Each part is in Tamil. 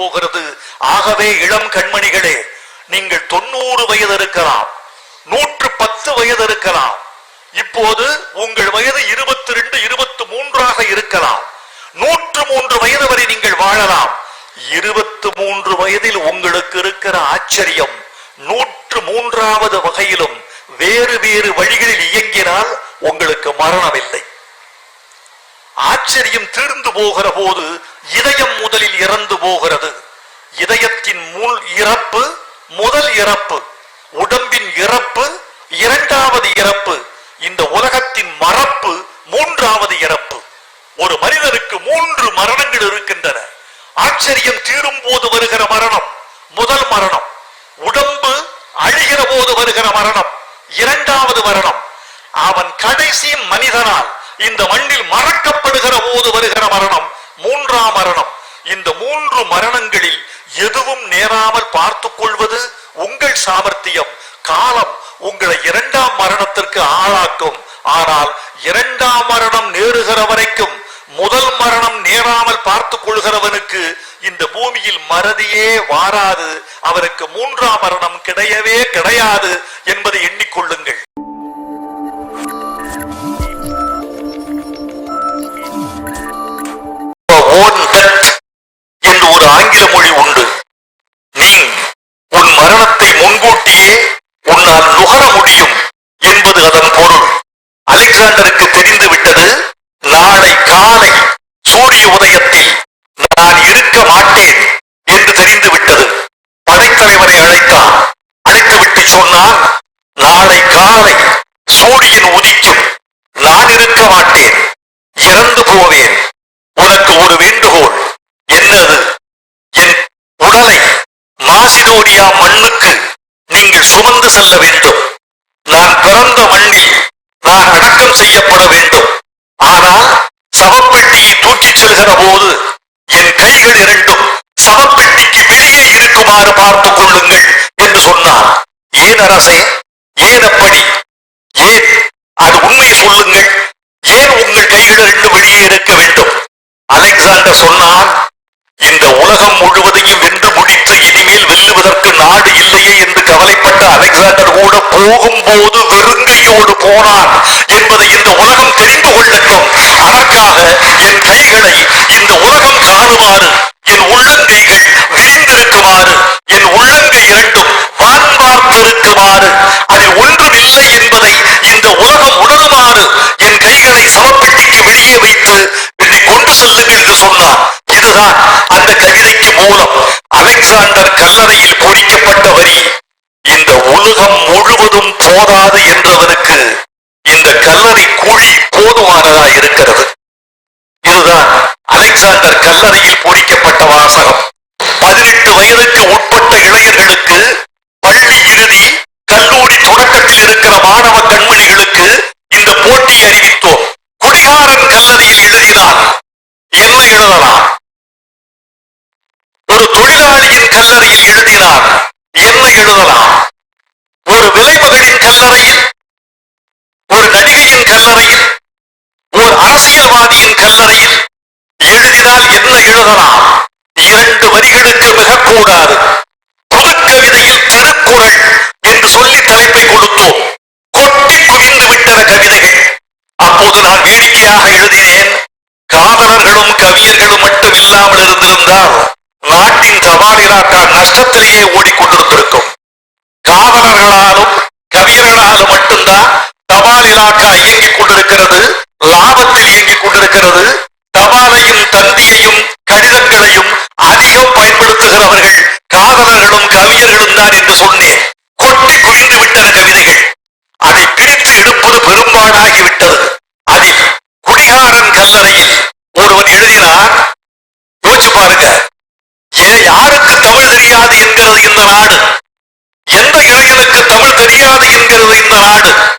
போகிறது. ஆகவே இளம் கண்மணிகளே நீங்கள் தொண்ணூறு வயது இருக்கலாம் நூற்று பத்து வயது இருக்கலாம். இப்போது உங்கள் வயது இருபத்தி ரெண்டு இருபத்தி மூன்றாக இருக்கலாம். நூற்று மூன்று வயது வரை நீங்கள் வாழலாம். இருபத்தி மூன்று வயதில் உங்களுக்கு இருக்கிற ஆச்சரியம் நூற்று மூன்றாவது வகையிலும் வேறு வேறு வழிகளில் இயங்கினால் உங்களுக்கு மரணம் இல்லை ஆச்சரியம் தீர்ந்து போகிற போது இதயம் முதலில் இறந்து போகிறது. இதயத்தின் முள் இறப்பு முதல் இறப்பு உடம்பின் இறப்பு இரண்டாவது இறப்பு இந்த உலகத்தின் மறப்பு மூன்றாவது இறப்பு. ஒரு மனிதனுக்கு மூன்று மரணங்கள் இருக்கின்றன. ஆச்சரியம் தீரும் போது வருகிற மரணம் முதல் மரணம். உடம்பு அழிகிற போது வருகிற மரணம் இரண்டாவது மரணம். அவன் கடைசி மனிதனால் இந்த மண்ணில் மறக்கப்படுகிற போது வருகிற மரணம் மூன்றாம் மரணம். இந்த மூன்று மரணங்களில் எதுவும் நேராமல் பார்த்துக் கொள்வது உங்கள் சாமர்த்தியம். காலம் உங்களை இரண்டாம் மரணத்திற்கு ஆளாக்கும். ஆனால் இரண்டாம் மரணம் நேருகிற வரைக்கும் முதல் மரணம் நேராமல் பார்த்துக் கொள்கிறவனுக்கு இந்த பூமியில் மறதியே வாராது. அவருக்கு மூன்றாம் மரணம் கிடையவே கிடையாது என்பதை எண்ணிக்கொள்ளுங்கள் செல்ல வேண்டும். நான் பிறந்த மண்ணில் அலெக்சாண்டர் கல்லறையில் பொறிக்கப்பட்ட வரி இந்த உலகம் முழுவதும் போதாது என்றவனுக்கு இந்த கல்லறை கூலி போதுமானதா இருக்கிறது. இதுதான் அலெக்சாண்டர் கல்லறையில் பொறிக்கப்பட்ட வாசகம். பதினெட்டு வயதுக்கு உட்பட்ட இளைஞர்களுக்கு பள்ளி இறுதி கல்லூரி தொடக்கத்தில் இருக்கிற மாணவ கண்மணிகளுக்கு இந்த போட்டியை அறிவித்தோம் குடிகாரன் கல்லறையில் எழுதினால் என்ன எழுதலாம் ஒரு தொழிலாளியின் கல்லறையில் எழுதினார் என்ன எழுதலாம். ஒரு விலைமகனின் கல்லறையில் ஒரு நடிகையின் கல்லறையில் ஒரு அரசியல்வாதியின் கல்லறையில் எழுதினால் என்ன எழுதலாம்? இரண்டு வரிகளுக்கு மிகக்கூடாது. புதுக்கவிதையில் திருக்குறள் என்று சொல்லி தலைப்பை கொடுத்தோம். கொட்டி குவிந்து விட்டன கவிதைகள். அப்போது நான் வேடிக்கையாக எழுதினேன். காதலர்களும் கவியர்களும் மட்டும் இல்லாமல் இருந்திருந்தால் நாட்டின் தபால் நஷ்டத்திலேயே ஓடிக்கொண்டிருந்திருக்கும். காவலர்களாலும் கவியர்களாலும் மட்டும்தான் தபால் இலாக்கா இயங்கிக் கொண்டிருக்கிறது ಸಿದ್ಧವಾಗಿ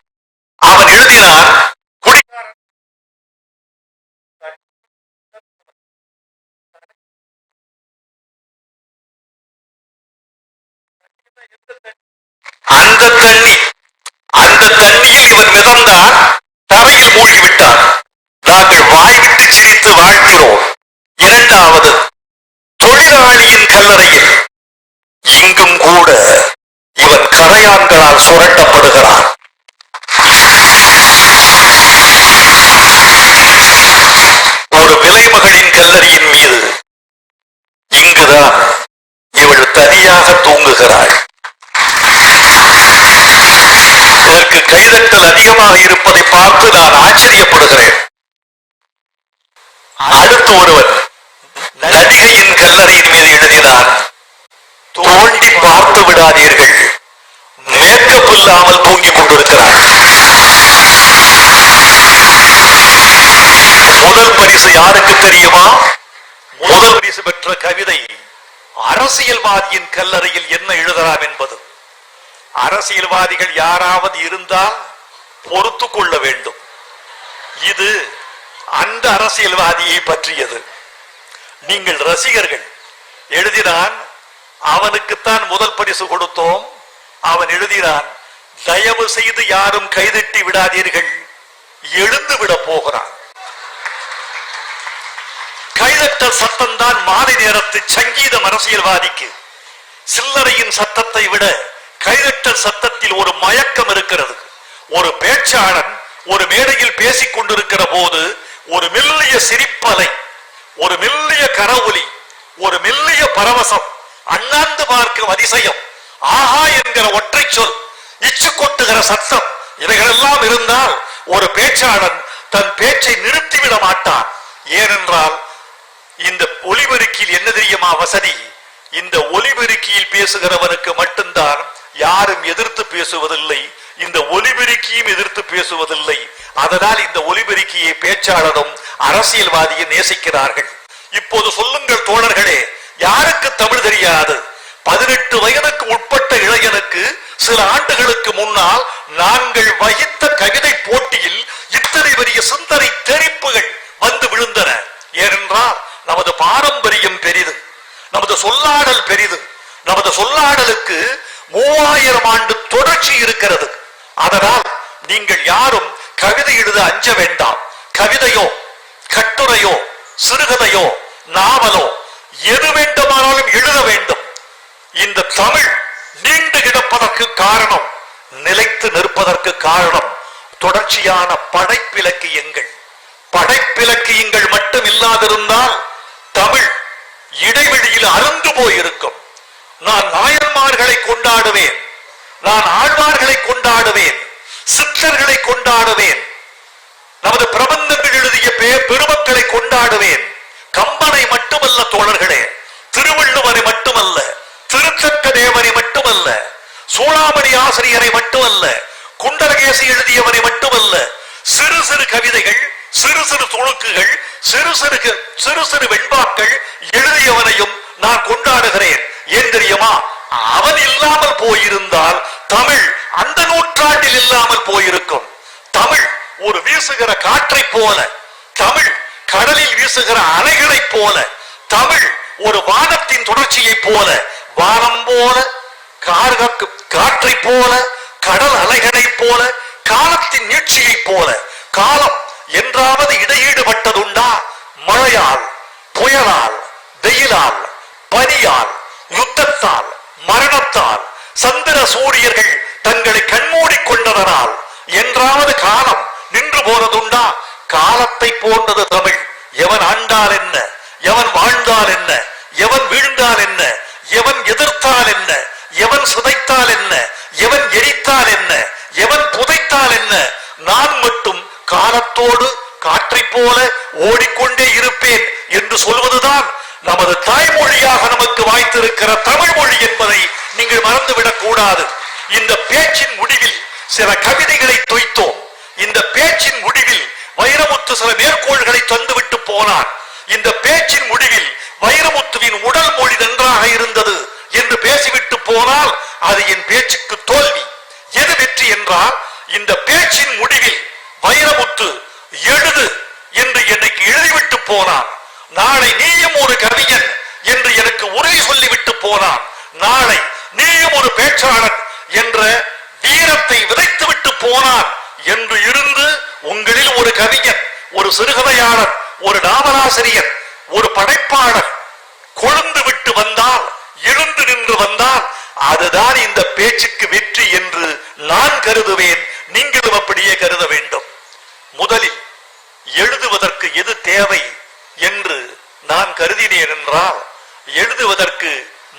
கொலையான்களால் சுரண்டப்படுகிறார் ஒரு விலைமகளின் கல்லறியின் மீது இங்குதான் இவள் தனியாக தூங்குகிறாள். இதற்கு கைதட்டல் அதிகமாக இருப்பதை பார்த்து நான் ஆச்சரியப்படுகிறேன். அடுத்து ஒருவன் நடிகையின் கல்லறையின் மீது எழுதினான் தோண்டி பார்த்து விடாதீர்கள். இல்லாமல் தூங்கிக் கொண்டிருக்கிறார் முதல் பரிசு யாருக்கு தெரியுமா முதல் பரிசு பெற்ற கவிதை அரசியல்வாதியின் கல்லறையில் என்ன எழுதலாம் என்பது? அரசியல்வாதிகள் யாராவது இருந்தால் பொறுத்து கொள்ள வேண்டும். இது அந்த அரசியல்வாதியை பற்றியது. நீங்கள் ரசிகர்கள் எழுதினான் அவனுக்குத்தான் முதல் பரிசு கொடுத்தோம். அவன் எழுதினான் தயவு செய்து யாரும் கைதட்டி விடாதீர்கள். எழுந்து விட போகிறான் கைதட்டல் சத்தம் தான் மாலை நேரத்து சங்கீதம் அரசியல்வாதிக்கு. சில்லறையின் சத்தத்தை விட கைதட்டல் சத்தத்தில் ஒரு மயக்கம் இருக்கிறது. ஒரு பேச்சாளன் ஒரு மேடையில் பேசிக் கொண்டிருக்கிற போது ஒரு மெல்லிய சிரிப்பலை ஒரு மெல்லிய கரவொலி ஒரு மெல்லிய பரவசம் அண்ணாந்து பார்க்கும் அதிசயம் ஆஹா என்கிற ஒற்றை சொல். இச்சு கொட்டுகிற சத்தம் இவைகளெல்லாம் இருந்தால் ஒரு பேச்சாளன் தன் பேச்சை நிறுத்திவிட மாட்டான். ஏனென்றால் இந்த ஒலிபெருக்கியில் என்ன தெரியுமா வசதி? இந்த ஒலிபெருக்கியில் பேசுகிறவனுக்கு மட்டும்தான் யாரும் எதிர்த்து பேசுவதில்லை. இந்த ஒலிபெருக்கியும் எதிர்த்து பேசுவதில்லை. அதனால் இந்த ஒலிபெருக்கியை பேச்சாளரும் அரசியல்வாதியை நேசிக்கிறார்கள். இப்போது சொல்லுங்கள் தோழர்களே யாருக்கு தமிழ் தெரியாது? பதினெட்டு வயதுக்கு உட்பட்ட இளைஞனுக்கு சில ஆண்டுகளுக்கு முன்னால் நாங்கள் வகித்த கவிதை போட்டியில் இத்தனை பெரிய சிந்தனை தெரிப்புகள் வந்து விழுந்தன. ஏனென்றால் நமது பாரம்பரியம் பெரிது நமது சொல்லாடல் பெரிது நமது சொல்லாடலுக்கு மூவாயிரம் ஆண்டு தொடர்ச்சி இருக்கிறது. அதனால் நீங்கள் யாரும் கவிதை எழுத அஞ்ச வேண்டாம். கவிதையோ கட்டுரையோ சிறுகதையோ நாவலோ எது வேண்டுமானாலும் எழுத வேண்டும். இந்த தமிழ் நீண்டு கிடப்பதற்கு காரணம் நிலைத்து நிற்பதற்கு காரணம் தொடர்ச்சியான படைப்பிலக்கியங்கள் படைப்பிலக்கியங்கள் மட்டும் இல்லாதிருந்தால் தமிழ் இடைவெளியில் அருந்து போயிருக்கும். நான் நாயன்மார்களை கொண்டாடுவேன் நான் ஆழ்வார்களை கொண்டாடுவேன் சிற்றர்களை கொண்டாடுவேன் நமது பிரபந்தங்கள் எழுதிய பே- பெருமக்களை கொண்டாடுவேன். கம்பனை மட்டுமல்ல தோழர்களே திருவள்ளுவரை மட்டுமல்ல திருச்சக்க தேவரை மட்டுமல்ல சூளாமணி ஆசிரியரை மட்டுமல்ல குண்டரகேசி எழுதியவரை மட்டுமல்ல சிறு சிறு கவிதைகள் சிறு சிறு துணுக்குகள் சிறு சிறு சிறு சிறு வெண்பாக்கள் எழுதியவனையும் நான் கொண்டாடுகிறேன். ஏன் தெரியுமா? அவன் இல்லாமல் போயிருந்தால் தமிழ் அந்த நூற்றாண்டில் இல்லாமல் போயிருக்கும். தமிழ் ஒரு வீசுகிற காற்றை போல தமிழ் கடலில் வீசுகிற அலைகளைப் போல தமிழ் ஒரு வானத்தின் தொடர்ச்சியைப் போல வானம் போல காற்றை போல கடல் அலைகளைப் போல காலத்தின் நீட்சியை போல காலம் என்றாவது இடையீடுபட்டதுண்டா மழையால் புயலால் வெயிலால் பனியால் யுத்தத்தால் மரணத்தால் சந்திர சூரியர்கள் தங்களை கண்மூடிக் கொண்டதனால் என்றாவது காலம் நின்று போனதுண்டா? காலத்தை போன்றது தமிழ். எவன் ஆண்டால் என்ன? எவன் வாழ்ந்தால் என்ன? எவன் வீழ்ந்தால் என்ன? எவன் எதிர்த்தால் என்ன? எவன் சிதைத்தால் என்ன? எவன் எரித்தால் என்ன? எவன் புதைத்தால் என்ன? நான் மட்டும் காலத்தோடு காற்றை போல ஓடிக்கொண்டே இருப்பேன் என்று சொல்வதுதான் நமது தாய்மொழியாக நமக்கு வாய்த்திருக்கிற தமிழ் மொழி என்பதை நீங்கள் மறந்துவிடக் கூடாது. இந்த பேச்சின் முடிவில் சில கவிதைகளை தொய்த்தோம். இந்த பேச்சின் முடிவில் வைரமுத்து சில மேற்கோள்களை தந்துவிட்டு போனான் இந்த பேச்சின் முடிவில் வைரமுத்துவின் உடல் மொழி நன்றாக இருந்தது என்று பேசிவிட்டு போனால் அது என் பேச்சுக்கு தோல்வி. எது வெற்றி என்றால் இந்த பேச்சின் முடிவில் வைரமுத்து எழுது என்று எனக்கு எழுதிவிட்டு போனான். நாளை நீயும் ஒரு கவிஞன் என்று எனக்கு உரை சொல்லிவிட்டு போனான். நாளை நீயும் ஒரு பேச்சாளன் என்ற வீரத்தை விதைத்து விட்டு போனான் என்று இருந்து உங்களில் ஒரு கவிஞன் ஒரு சிறுகதையாளர் ஒரு நாவலாசிரியர் ஒரு படைப்பாளர் கொழுந்து விட்டு வந்தால் எழுந்து நின்று வந்தால் அதுதான் இந்த பேச்சுக்கு வெற்றி என்று நான் கருதுவேன் நீங்களும் அப்படியே கருத வேண்டும். முதலில் எழுதுவதற்கு எது தேவை என்று நான் கருதினேன் என்றால் எழுதுவதற்கு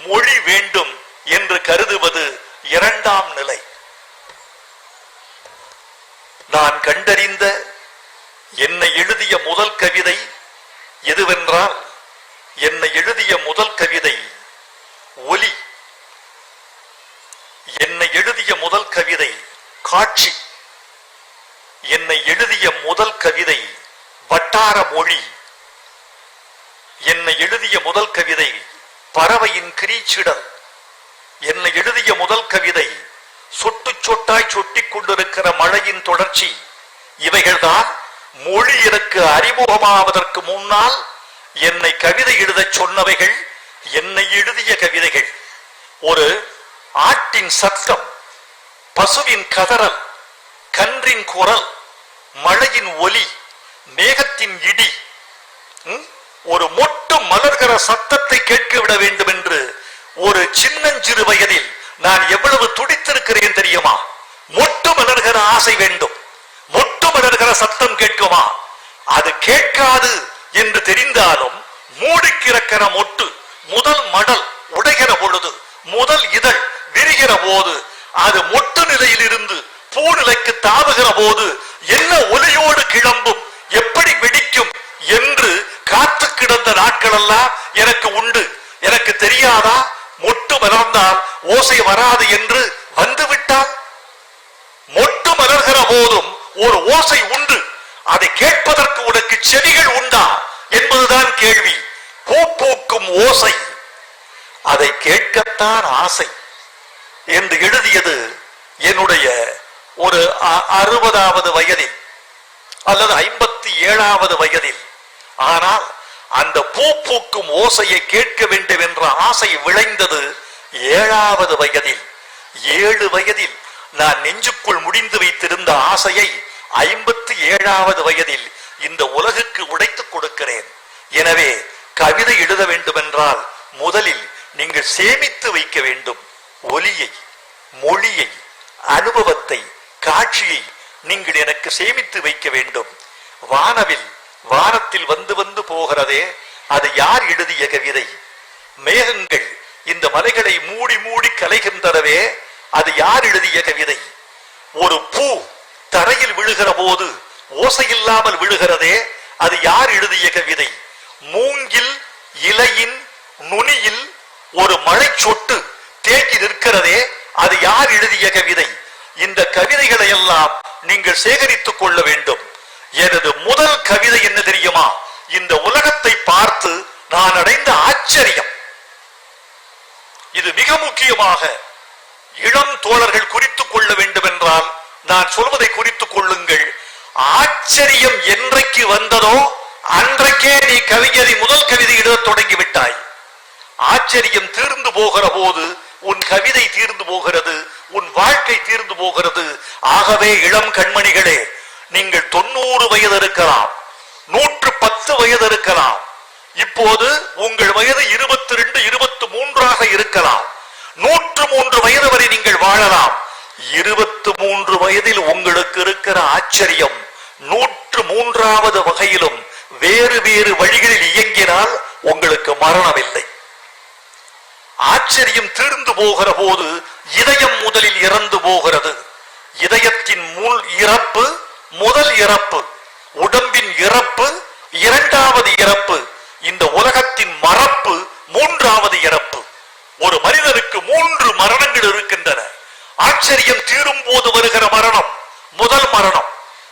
மொழி வேண்டும் என்று கருதுவது இரண்டாம் நிலை. நான் கண்டறிந்த என்னை எழுதிய முதல் கவிதை எதுவென்றால் என்னை எழுதிய முதல் கவிதை ஒலி. என்னை எழுதிய முதல் கவிதை காட்சி. என்னை எழுதிய முதல் கவிதை வட்டார மொழி. என்னை எழுதிய முதல் கவிதை பறவையின் கிரீச்சிடல். என்னை எழுதிய முதல் கவிதை சொட்டு சொட்டாய் சொட்டிக் கொண்டிருக்கிற மழையின் தொடர்ச்சி. இவைகள்தான் மொழி எனக்கு அறிமுகமாவதற்கு முன்னால் என்னை கவிதை எழுதச் சொன்னவைகள் என்னை எழுதிய கவிதைகள். ஒரு ஆட்டின் சத்தம் பசுவின் கதறல் கன்றின் குரல் மழையின் ஒலி மேகத்தின் இடி. ஒரு மொட்டு மலர்கிற சத்தத்தை கேட்க விட வேண்டும் என்று ஒரு சின்னஞ்சிறு வயதில் நான் எவ்வளவு துடித்திருக்கிறேன் தெரியுமா? மொட்டு மலர்கிற ஆசை வேண்டும். மொட்டு சத்தம் கேட்குமா? அது கேட்காது என்று தெரிந்தாலும் மூடி கிடக்கிற மொட்டு முதல் மடல் உடைகிற பொழுது முதல் இதழ் விரிகிற போது அது மொட்டு நிலையில் இருந்து பூ நிலைக்கு தாவுகிற போது என்ன ஒலியோடு கிளம்பும் எப்படி வெடிக்கும் என்று காத்து கிடந்த நாட்கள் எல்லாம் எனக்கு உண்டு. எனக்கு தெரியாதா? மொட்டு மலர்ந்தால் ஓசை வராது என்று வந்துவிட்டால்? மொட்டு மலர்கிற போதும் ஒரு ஓசை உண்டு. அதை கேட்பதற்கு உனக்கு செவிகள் உண்டா என்பதுதான் கேள்வி. பூ பூக்கும் ஓசை. அதை கேட்கத்தான் ஆசை என்று எழுதியது என்னுடைய ஒரு அ- அறுபதாவது வயதில் அல்லது ஐம்பத்தி ஏழாவது வயதில். ஆனால் அந்த பூ பூக்கும் ஓசையை கேட்க வேண்டும் என்ற ஆசை விளைந்தது ஏழாவது வயதில். ஏழு வயதில். நான் நெஞ்சுக்குள் முடிந்து வைத்திருந்த ஆசையை ஐம்பத்தி ஏழாவது வயதில் இந்த உலகுக்கு உடைத்துக் கொடுக்கிறேன். எனவே கவிதை எழுத வேண்டுமென்றால் முதலில் நீங்கள் சேமித்து வைக்க வேண்டும். ஒலியை மொழியை அனுபவத்தை காட்சியை நீங்கள் எனக்கு சேமித்து வைக்க வேண்டும். வானவில் வானத்தில் வந்து வந்து போகிறதே அது யார் எழுதிய கவிதை? மேகங்கள் இந்த மலைகளை மூடி மூடி கலைகின்றனவே அது யார் எழுதிய கவிதை? ஒரு பூ தரையில் விழுகிற போது ஓசையில்லாமல் விழுகிறதே அது யார் எழுதிய கவிதை? மூங்கில் இலையின் நுனியில் ஒரு மழை சொட்டு தேங்கி நிற்கிறதே அது யார் எழுதிய கவிதை? இந்த கவிதைகளை எல்லாம் நீங்கள் சேகரித்துக் கொள்ள வேண்டும். எனது முதல் கவிதை என்ன தெரியுமா? இந்த உலகத்தை பார்த்து நான் அடைந்த ஆச்சரியம். இது மிக முக்கியமாக இளம் தோழர்கள் குறித்துக் கொள்ள வேண்டும் என்றால் நான் சொல்வதை குறித்துக் கொள்ளுங்கள். ஆச்சரியம் என்றைக்கு வந்ததோ அன்றைக்கே நீ கவிஞரை முதல் கவிதை எழுதத் தொடங்கி விட்டாய் ஆச்சரியம் தீர்ந்து போகிற போது உன் கவிதை தீர்ந்து போகிறது உன் வாழ்க்கை தீர்ந்து போகிறது. ஆகவே இளம் கண்மணிகளே நீங்கள் தொண்ணூறு வயது இருக்கலாம் நூற்று பத்து வயது இருக்கலாம். இப்போது உங்கள் வயது இருபத்தி ரெண்டு இருபத்தி மூன்றாக இருக்கலாம். நூற்று மூன்று வயது வரை நீங்கள் வாழலாம். இருபத்து மூன்று வயதில் உங்களுக்கு இருக்கிற ஆச்சரியம் நூற்று மூன்றாவது வகையிலும் வேறு வேறு வழிகளில் இயங்கினால் உங்களுக்கு மரணமில்லை. ஆச்சரியம் தீர்ந்து போகிற போது இதயம் முதலில் இறந்து போகிறது. இதயத்தின் முள் இறப்பு முதல் இறப்பு உடம்பின் இறப்பு இரண்டாவது இறப்பு இந்த உலகத்தின் மறப்பு மூன்றாவது இறப்பு. ஒரு மனிதனுக்கு மூன்று மரணங்கள் இருக்கின்றன. ஆச்சரியம் தீரும் போது வருகிற மரணம் முதல் மரணம்.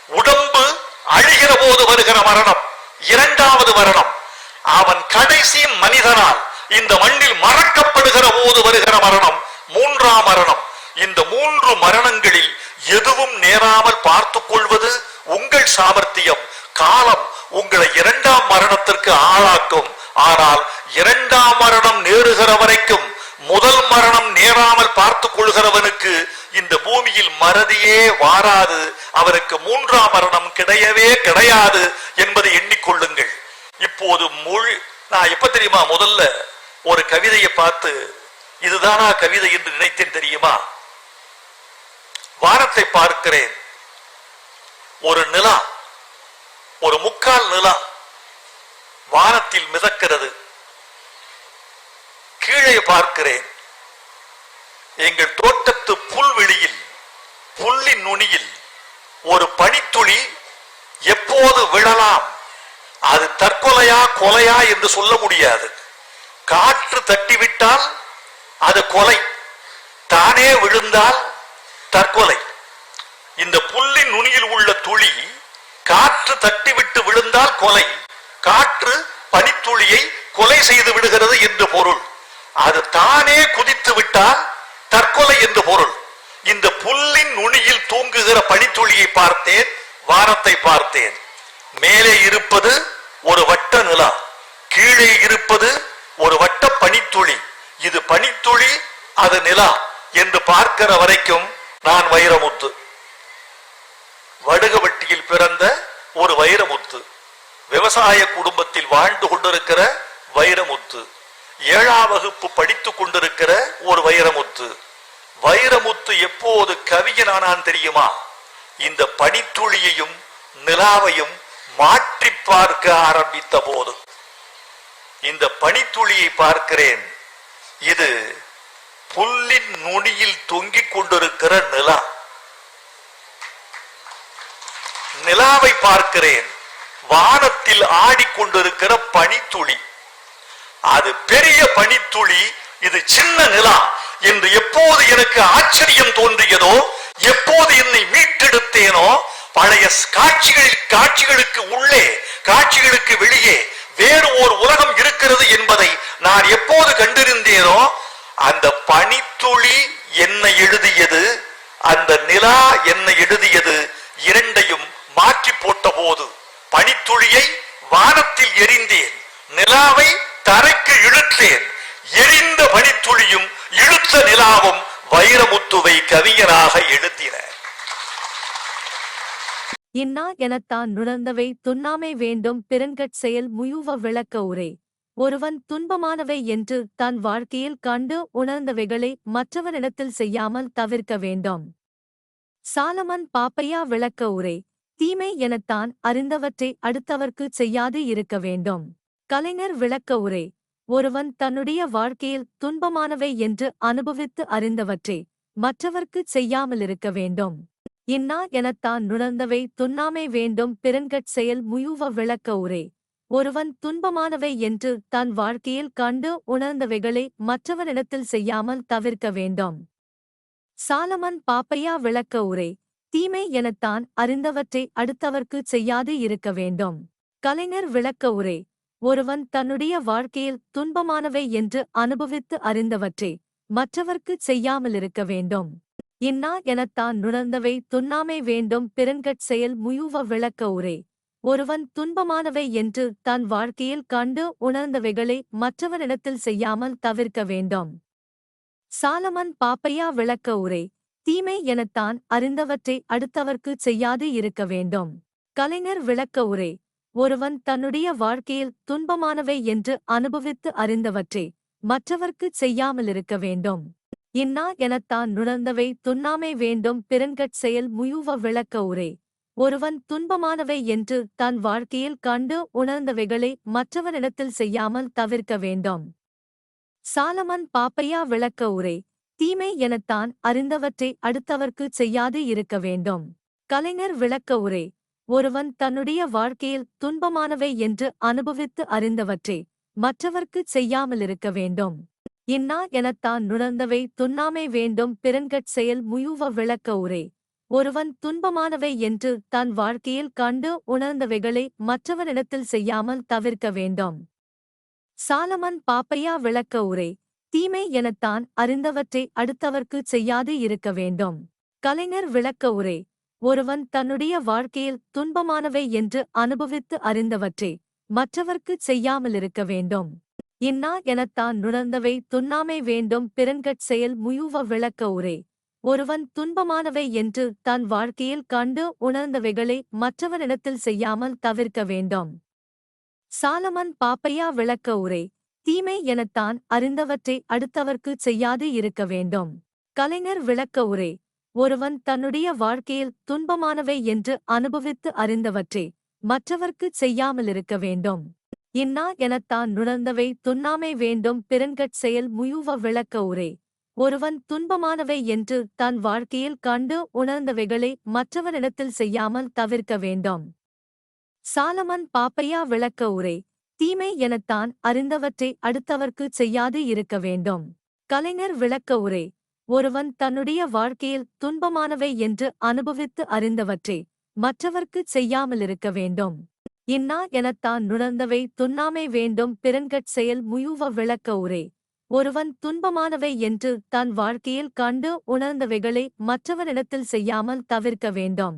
உடம்பு அழிகிற போது வருகிற மரணம் இரண்டாவது மரணம். அவன் கடைசி மனிதனால் இந்த மண்ணில் மறக்கப்படுகிற போது வருகிற மரணம் மூன்றாம் மரணம். இந்த மூன்று மரணங்களில் எதுவும் நேராமல் பார்த்துக் கொள்வது உங்கள் சாமர்த்தியம். காலம் உங்களை இரண்டாம் மரணத்திற்கு ஆளாக்கும். ஆனால் இரண்டாம் மரணம் நேருகிற வரைக்கும் முதல் மரணம் நேராமல் பார்த்துக் கொள்கிறவனுக்கு இந்த பூமியில் மறதியே வாராது. அவருக்கு மூன்றாம் மரணம் கிடையவே கிடையாது என்பதை எண்ணிக்கொள்ளுங்கள். இப்போது மொழி நான் எப்ப தெரியுமா முதல்ல ஒரு கவிதையை பார்த்து இதுதானா கவிதை என்று நினைத்தேன் தெரியுமா? வானத்தை பார்க்கிறேன். ஒரு நிலா ஒரு முக்கால் நிலா வானத்தில் மிதக்கிறது. கீழே பார்க்கிறேன். எங்கள் தோட்டத்து புல்வெளியில் புல்லின் நுனியில் ஒரு பனித்துளி எப்போது விழலாம்? அது தற்கொலையா கொலையா என்று சொல்ல முடியாது. காற்று தட்டிவிட்டால் அது கொலை. தானே விழுந்தால் தற்கொலை. இந்த புல்லின் நுனியில் உள்ள துளி காற்று தட்டிவிட்டு விழுந்தால் கொலை. காற்று பனித்துளியை கொலை செய்து விடுகிறது என்று பொருள். அது தானே குதித்து விட்டால் தற்கொலை என்று பொருள். இந்த புல்லின் நுனியில் தூங்குகிற பனித்துளியை பார்த்தேன் வானத்தை பார்த்தேன். மேலே இருப்பது ஒரு வட்ட நிலா கீழே இருப்பது ஒரு வட்ட பனித்துளி. இது பனித்துளி அது நிலா என்று பார்க்கிற வரைக்கும் நான் வைரமுத்து. வடுகவட்டியில் பிறந்த ஒரு வைரமுத்து. விவசாய குடும்பத்தில் வாழ்ந்து கொண்டிருக்கிற வைரமுத்து. ஏழாம் வகுப்பு படித்துக் கொண்டிருக்கிற ஒரு வைரமுத்து. வைரமுத்து எப்போது கவிஞனானான் தெரியுமா? இந்த பனித்துளியையும் நிலாவையும் மாற்றி பார்க்க ஆரம்பித்த போது. இந்த பனித்துளியை பார்க்கிறேன். இது புல்லின் நுனியில் தொங்கிக் கொண்டிருக்கிற நிலா. நிலாவை பார்க்கிறேன். வானத்தில் ஆடிக்கொண்டிருக்கிற பனித்துளி. அது பெரிய பனித்துளி இது சின்ன நிலா. என்று எப்போது எனக்கு ஆச்சரியம் தோன்றியதோ எப்போது என்னை மீட்டெடுத்தேனோ பழைய காட்சிகளில் காட்சிகளுக்கு உள்ளே காட்சிகளுக்கு வெளியே வேறு ஓர் உலகம் இருக்கிறது என்பதை நான் எப்போது கண்டிருந்தேனோ அந்த பனித்துளி என்ன எழுதியது அந்த நிலா என்ன எழுதியது இரண்டையும் மாற்றி போட்ட போது பனித்துளியை வானத்தில் எரிந்தேன். நிலாவை தரைக்கு இழுத்தேன். எரிந்த பனித்துளியும் இழுத்த நிலாவும் வைரமுத்துவை கவிஞராக எழுதின இன்னா எனத்தான் நுணர்ந்தவை துண்ணாமை வேண்டும் பிறன்கட் செயல் முயுவ விளக்க உரை. ஒருவன் துன்பமானவை என்று தன் வாழ்க்கையில் கண்டு உணர்ந்தவைகளை மற்றவனிடத்தில் செய்யாமல் தவிர்க்க வேண்டும். சாலமன் பாப்பையா விளக்க உரை. தீமை எனத்தான் அறிந்தவற்றை அடுத்தவர்க்குச் செய்யாது இருக்க வேண்டும். கலைஞர் விளக்க உரை ஒருவன் தன்னுடைய வாழ்க்கையில் துன்பமானவை என்று அனுபவித்து அறிந்தவற்றை மற்றவர்க்குச் செய்யாமலிருக்க வேண்டும். இன்னா எனத்தான் நுணர்ந்தவை துண்ணாமை வேண்டும் பிறன்கட் செயல் முயுவ விளக்க உரை ஒருவன் துன்பமானவை என்று தன் வாழ்க்கையில் கண்டு உணர்ந்தவைகளை மற்றவரிடத்தில் செய்யாமல் தவிர்க்க வேண்டும். சாலமன் பாப்பையா விளக்க உரை தீமை எனத்தான் அறிந்தவற்றை அடுத்தவர்க்குச் செய்யாது இருக்க வேண்டும் கலைஞர் விளக்க உரை ஒருவன் தன்னுடைய வாழ்க்கையில் துன்பமானவை என்று அனுபவித்து அறிந்தவற்றை மற்றவர்க்குச் செய்யாமலிருக்க வேண்டும். இன்னா எனத்தான் நுணர்ந்தவை துண்ணாமை வேண்டும் பிறன்கட் செயல் முயுவ விளக்க உரை. ஒருவன் துன்பமானவை என்று தன் வாழ்க்கையில் கண்டு உணர்ந்தவைகளை மற்றவனிடத்தில் செய்யாமல் தவிர்க்க வேண்டும். சாலமன் பாப்பையா விளக்க உரை. தீமை எனத்தான் அறிந்தவற்றை அடுத்தவர்க்குச் செய்யாது இருக்க வேண்டும். கலைஞர் விளக்க உரை. ஒருவன் தன்னுடைய வாழ்க்கையில் துன்பமானவை என்று அனுபவித்து அறிந்தவற்றை மற்றவர்க்குச் செய்யாமலிருக்க வேண்டும். இன்னா எனத்தான் நுணர்ந்தவை துண்ணாமை வேண்டும் பிறன்கட் செயல் முயுவ விளக்க உரை. ஒருவன் துன்பமானவை என்று தன் வாழ்க்கையில் கண்டு உணர்ந்தவைகளை மற்றவனிடத்தில் செய்யாமல் தவிர்க்க வேண்டும். சாலமன் பாப்பையா விளக்க உரை தீமை எனத்தான் அறிந்தவற்றை அடுத்தவர்க்குச் செய்யாது இருக்க வேண்டும். கலைஞர் விளக்க உரை ஒருவன் தன்னுடைய வாழ்க்கையில் துன்பமானவை என்று அனுபவித்து அறிந்தவற்றை மற்றவர்க்குச் செய்யாமலிருக்க வேண்டும். இன்னா எனத்தான் நுணர்ந்தவை துண்ணாமை வேண்டும் பிறன்கட் செயல் முயுவ விளக்க உரை. ஒருவன் துன்பமானவை என்று தன் வாழ்க்கையில் கண்டு உணர்ந்தவைகளை மற்றவரிடத்தில் செய்யாமல் தவிர்க்க வேண்டும். சாலமன் பாப்பையா விளக்க உரை. தீமை எனத்தான் அறிந்தவற்றை அடுத்தவர்க்குச் செய்யாது இருக்க வேண்டும். கலைஞர் விளக்க உரை. ஒருவன் தன்னுடைய வாழ்க்கையில் துன்பமானவை என்று அனுபவித்து அறிந்தவற்றை மற்றவர்க்குச் செய்யாமலிருக்க வேண்டும். இன்னா எனத்தான் நுணர்ந்தவை துண்ணாமை வேண்டும் பிறன்கட் செயல் முயுவ விளக்க உரை. ஒருவன் துன்பமானவை என்று தன் வாழ்க்கையில் கண்டு உணர்ந்தவைகளை மற்றவனிடத்தில் செய்யாமல் தவிர்க்க வேண்டும். சாலமன் பாப்பையா விளக்க உரை. தீமை எனத்தான் அறிந்தவற்றை அடுத்தவர்க்குச் செய்யாது இருக்க வேண்டும். கலைஞர் விளக்க உரை. ஒருவன் தன்னுடைய வாழ்க்கையில் துன்பமானவை என்று அனுபவித்து அறிந்தவற்றை மற்றவர்க்குச் செய்யாமலிருக்க வேண்டும். இன்னா எனத்தான் நுணர்ந்தவை துண்ணாமை வேண்டும் பிறன்கட் செயல் முயுவ விளக்க உரை. ஒருவன் துன்பமானவை என்று தன் வாழ்க்கையில் கண்டு உணர்ந்தவைகளை மற்றவனிடத்தில் செய்யாமல் தவிர்க்க வேண்டும். சாலமன் பாப்பையா விளக்க உரை தீமை எனத்தான் அறிந்தவற்றை அடுத்தவர்க்குச் செய்யாது இருக்க வேண்டும். கலைஞர் விளக்க உரை ஒருவன் தன்னுடைய வாழ்க்கையில் துன்பமானவை என்று அனுபவித்து அறிந்தவற்றை மற்றவர்க்குச் செய்யாமலிருக்க வேண்டும். இன்னா எனத்தான் நுணர்ந்தவை துண்ணாமை வேண்டும் பிறன்கட் செயல் முயுவ விளக்க உரை. ஒருவன் துன்பமானவை என்று தன் வாழ்க்கையில் கண்டு உணர்ந்தவைகளை மற்றவரிடத்தில் செய்யாமல் தவிர்க்க வேண்டும்.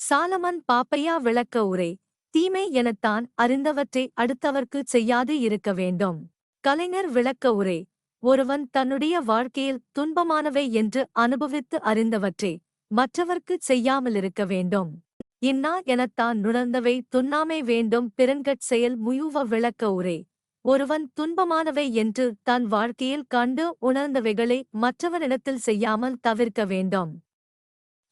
சாலமன் பாப்பையா விளக்க உரை. தீமை எனத்தான் அறிந்தவற்றை அடுத்தவர்க்குச் செய்யாது இருக்க வேண்டும். கலைஞர் விளக்க உரை. ஒருவன் தன்னுடைய வாழ்க்கையில் துன்பமானவை என்று அனுபவித்து அறிந்தவற்றை மற்றவர்க்குச் செய்யாமலிருக்க வேண்டும். இன்னா எனத்தான் நுணர்ந்தவை துண்ணாமை வேண்டும் பிறன்கட் செயல் முயுவ விளக்க உரை. ஒருவன் துன்பமானவை என்று தன் வாழ்க்கையில் கண்டு உணர்ந்தவைகளை மற்றவனிடத்தில் செய்யாமல் தவிர்க்க வேண்டும்.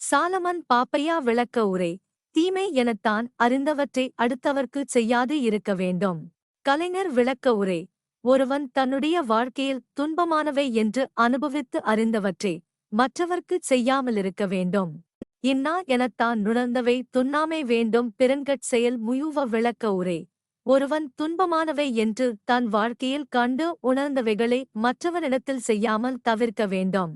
சாலமன் பாப்பையா விளக்க உரை. தீமை எனத்தான் அறிந்தவற்றை அடுத்தவர்க்குச் செய்யாது இருக்க வேண்டும். கலைஞர் விளக்க உரை. ஒருவன் தன்னுடைய வாழ்க்கையில் துன்பமானவை என்று அனுபவித்து அறிந்தவற்றை மற்றவர்க்குச் செய்யாமலிருக்க வேண்டும். இன்னா எனத்தான் நுணர்ந்தவை துண்ணாமை வேண்டும் பிறன்கட் செயல் முயுவ விளக்க உரை. ஒருவன் துன்பமானவை என்று தன் வாழ்க்கையில் கண்டு உணர்ந்தவைகளை மற்றவனிடத்தில் செய்யாமல் தவிர்க்க வேண்டும்.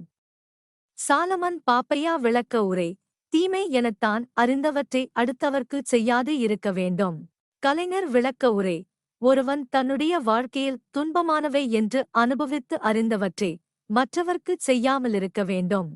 சாலமன் பாப்பையா விளக்க உரை தீமை எனத்தான் அறிந்தவற்றை அடுத்தவர்க்குச் செய்யாது இருக்க வேண்டும். கலைஞர் விளக்க உரை ஒருவன் தன்னுடைய வாழ்க்கையில் துன்பமானவை என்று அனுபவித்து அறிந்தவற்றை மற்றவர்க்குச் செய்யாமலிருக்க வேண்டும்.